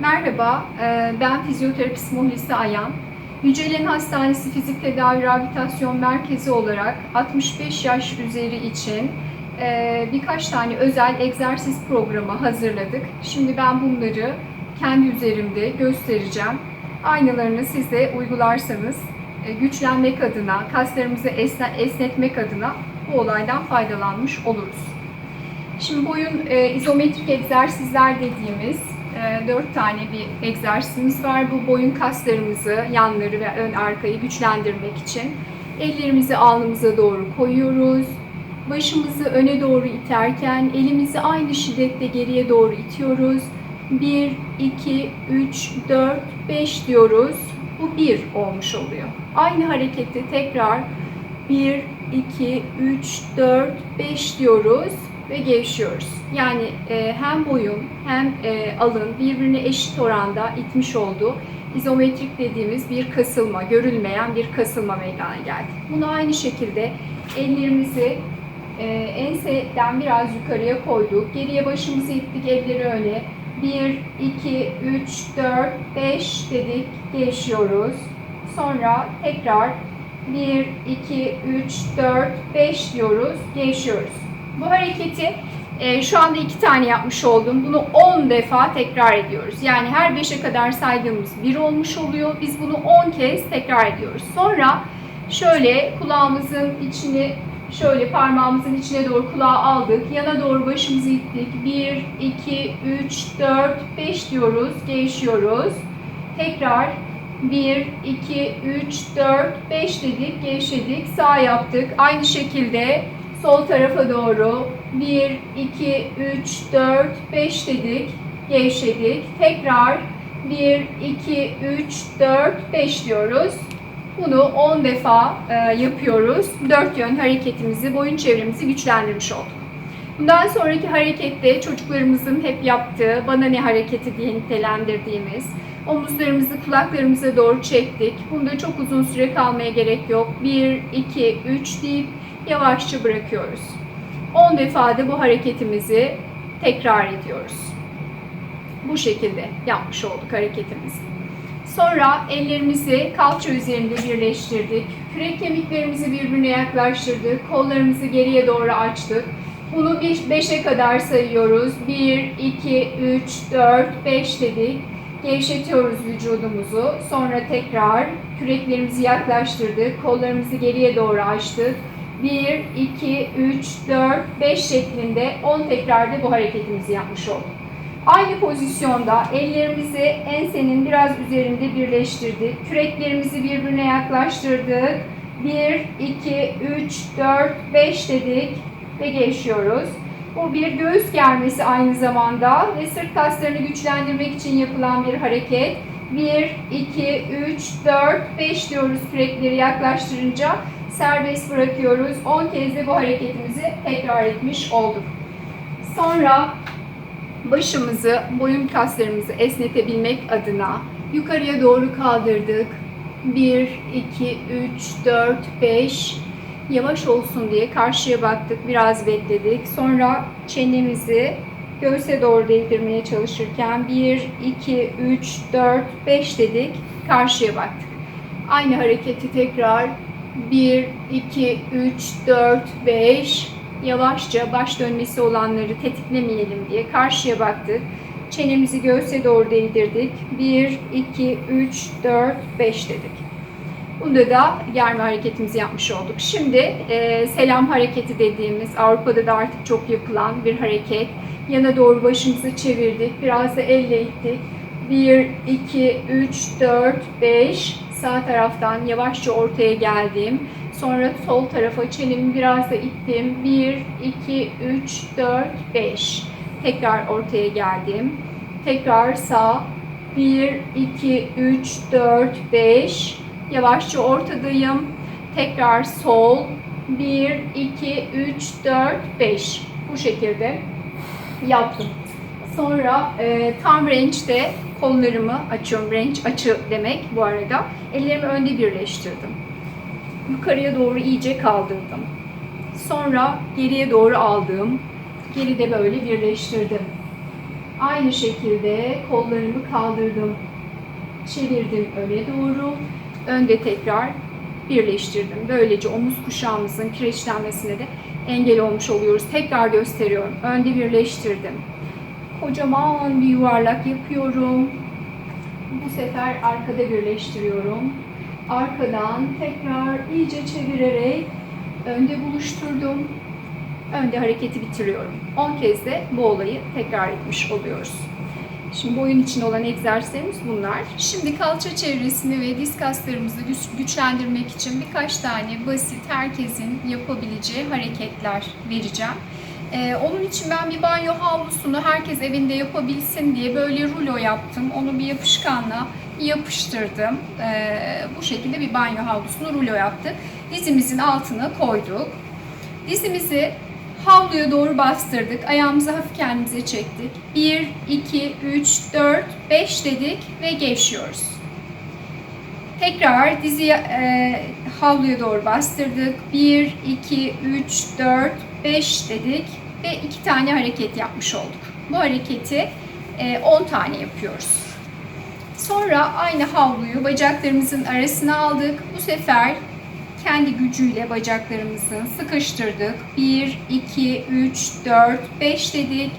Merhaba, e, ben fizyoterapist Muhlisi Ayan. Yücelen Hastanesi Fizik Tedavi Rehabilitasyon Merkezi olarak 65 yaş üzeri için e, birkaç tane özel egzersiz programı hazırladık. Şimdi ben bunları kendi üzerimde göstereceğim. Aynılarını siz de uygularsanız e, güçlenmek adına, kaslarımızı esne- esnetmek adına bu olaydan faydalanmış oluruz. Şimdi boyun izometrik egzersizler dediğimiz dört tane bir egzersizimiz var. Bu boyun kaslarımızı, yanları ve ön arkayı güçlendirmek için ellerimizi alnımıza doğru koyuyoruz. Başımızı öne doğru iterken elimizi aynı şiddette geriye doğru itiyoruz. 1, 2, 3, 4, 5 diyoruz. Bu 1 olmuş oluyor. Aynı hareketi tekrar 1, 2, 3, 4, 5 diyoruz ve gevşiyoruz. Yani e, hem boyun hem e, alın birbirine eşit oranda itmiş olduğu izometrik dediğimiz bir kasılma, görülmeyen bir kasılma meydana geldi. Bunu aynı şekilde ellerimizi e, enseden biraz yukarıya koyduk. Geriye başımızı ittik, elleri öne. 1, 2, 3, 4, 5 dedik, gevşiyoruz. Sonra tekrar 1, 2, 3, 4, 5 diyoruz, gevşiyoruz. Bu hareketi e, şu anda iki tane yapmış oldum. Bunu 10 defa tekrar ediyoruz. Yani her 5'e kadar saydığımız 1 olmuş oluyor. Biz bunu 10 kez tekrar ediyoruz. Sonra şöyle kulağımızın içini şöyle parmağımızın içine doğru kulağı aldık. Yana doğru başımızı ittik. 1, 2, 3, 4, 5 diyoruz. Gevşiyoruz. Tekrar 1, 2, 3, 4, 5 dedik. Gevşedik. Sağ yaptık. Aynı şekilde sol tarafa doğru 1, 2, 3, 4, 5 dedik. Gevşedik. Tekrar 1, 2, 3, 4, 5 diyoruz. Bunu 10 defa e, yapıyoruz. Dört yön hareketimizi, boyun çevremizi güçlendirmiş olduk. Bundan sonraki harekette çocuklarımızın hep yaptığı bana ne hareketi diye nitelendirdiğimiz omuzlarımızı kulaklarımıza doğru çektik. Bunda çok uzun süre kalmaya gerek yok. 1, 2, 3 deyip yavaşça bırakıyoruz. 10 defa da bu hareketimizi tekrar ediyoruz. Bu şekilde yapmış olduk hareketimizi. Sonra ellerimizi kalça üzerinde birleştirdik. Kürek kemiklerimizi birbirine yaklaştırdık. Kollarımızı geriye doğru açtık. Bunu 5'e kadar sayıyoruz. 1, 2, 3, 4, 5 dedik. Gevşetiyoruz vücudumuzu. Sonra tekrar küreklerimizi yaklaştırdık. Kollarımızı geriye doğru açtık. 1, 2, 3, 4, 5 şeklinde 10 tekrarda bu hareketimizi yapmış olduk. Aynı pozisyonda ellerimizi ensenin biraz üzerinde birleştirdik. Küreklerimizi birbirine yaklaştırdık. 1, 2, 3, 4, 5 dedik ve gevşiyoruz. Bu bir göğüs germesi aynı zamanda ve sırt kaslarını güçlendirmek için yapılan bir hareket. 1, 2, 3, 4, 5 diyoruz kürekleri yaklaştırınca serbest bırakıyoruz. 10 kez de bu hareketimizi tekrar etmiş olduk. Sonra başımızı, boyun kaslarımızı esnetebilmek adına yukarıya doğru kaldırdık. 1, 2, 3, 4, 5. Yavaş olsun diye karşıya baktık, biraz bekledik. Sonra çenemizi göğse doğru değdirmeye çalışırken 1, 2, 3, 4, 5 dedik. Karşıya baktık. Aynı hareketi tekrar 1, 2, 3, 4, 5 yavaşça baş dönmesi olanları tetiklemeyelim diye karşıya baktık. Çenemizi göğse doğru değdirdik. 1, 2, 3, 4, 5 dedik. Bunda da germe hareketimizi yapmış olduk. Şimdi e, selam hareketi dediğimiz Avrupa'da da artık çok yapılan bir hareket. Yana doğru başımızı çevirdik. Biraz da elle ittik. 1, 2, 3, 4, 5. Sağ taraftan yavaşça ortaya geldim. Sonra sol tarafa çenemi biraz da ittim. 1, 2, 3, 4, 5. Tekrar ortaya geldim. Tekrar sağ. 1, 2, 3, 4, 5. Yavaşça ortadayım. Tekrar sol. 1, 2, 3, 4, 5. Bu şekilde yaptım. Sonra e, tam range'de kollarımı açıyorum. Range açı demek bu arada. Ellerimi önde birleştirdim. Yukarıya doğru iyice kaldırdım. Sonra geriye doğru aldım. Geride böyle birleştirdim. Aynı şekilde kollarımı kaldırdım. Çevirdim öne doğru. Önde tekrar birleştirdim. Böylece omuz kuşağımızın kireçlenmesine de engel olmuş oluyoruz. Tekrar gösteriyorum. Önde birleştirdim. Kocaman bir yuvarlak yapıyorum. Bu sefer arkada birleştiriyorum. Arkadan tekrar iyice çevirerek önde buluşturdum. Önde hareketi bitiriyorum. 10 kez de bu olayı tekrar etmiş oluyoruz. Şimdi boyun için olan egzersizlerimiz bunlar. Şimdi kalça çevresini ve diz kaslarımızı güç- güçlendirmek için birkaç tane basit herkesin yapabileceği hareketler vereceğim. Ee, onun için ben bir banyo havlusunu herkes evinde yapabilsin diye böyle rulo yaptım. Onu bir yapışkanla yapıştırdım. Ee, bu şekilde bir banyo havlusunu rulo yaptık. Dizimizin altına koyduk. Dizimizi havluya doğru bastırdık. Ayağımızı hafif kendimize çektik. 1, 2, 3, 4, 5 dedik ve gevşiyoruz. Tekrar dizi e, havluya doğru bastırdık. 1, 2, 3, 4, 5 dedik ve iki tane hareket yapmış olduk. Bu hareketi e, 10 tane yapıyoruz. Sonra aynı havluyu bacaklarımızın arasına aldık. Bu sefer kendi gücüyle bacaklarımızı sıkıştırdık. 1, 2, 3, 4, 5 dedik.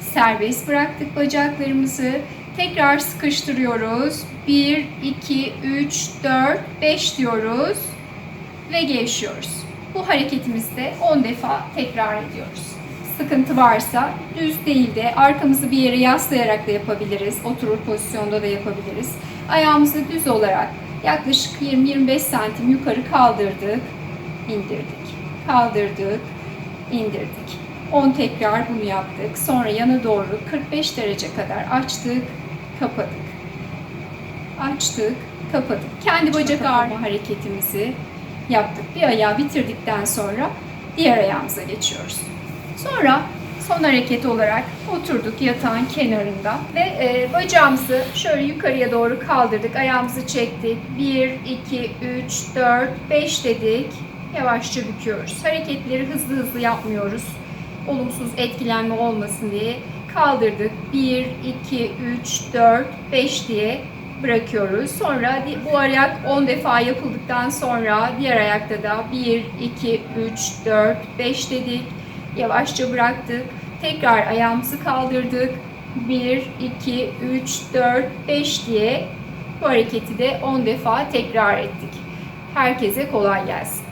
Serbest bıraktık bacaklarımızı. Tekrar sıkıştırıyoruz. 1, 2, 3, 4, 5 diyoruz. Ve gevşiyoruz. Bu hareketimizde 10 defa tekrar ediyoruz. Sıkıntı varsa düz değil de arkamızı bir yere yaslayarak da yapabiliriz. Oturur pozisyonda da yapabiliriz. Ayağımızı düz olarak yaklaşık 20-25 santim yukarı kaldırdık, indirdik. Kaldırdık, indirdik. 10 tekrar bunu yaptık. Sonra yana doğru 45 derece kadar açtık, kapadık. Açtık, kapadık. Kendi bacak ağrı hareketimizi yaptık. Bir ayağı bitirdikten sonra diğer ayağımıza geçiyoruz. Sonra son hareket olarak oturduk yatağın kenarında ve e, bacağımızı şöyle yukarıya doğru kaldırdık. Ayağımızı çektik. 1, 2, 3, 4, 5 dedik. Yavaşça büküyoruz. Hareketleri hızlı hızlı yapmıyoruz. Olumsuz etkilenme olmasın diye kaldırdık. 1, 2, 3, 4, 5 diye bırakıyoruz. Sonra bu ayak 10 defa yapıldıktan sonra diğer ayakta da 1, 2, 3, 4, 5 dedik. Yavaşça bıraktık. Tekrar ayağımızı kaldırdık. 1, 2, 3, 4, 5 diye bu hareketi de 10 defa tekrar ettik. Herkese kolay gelsin.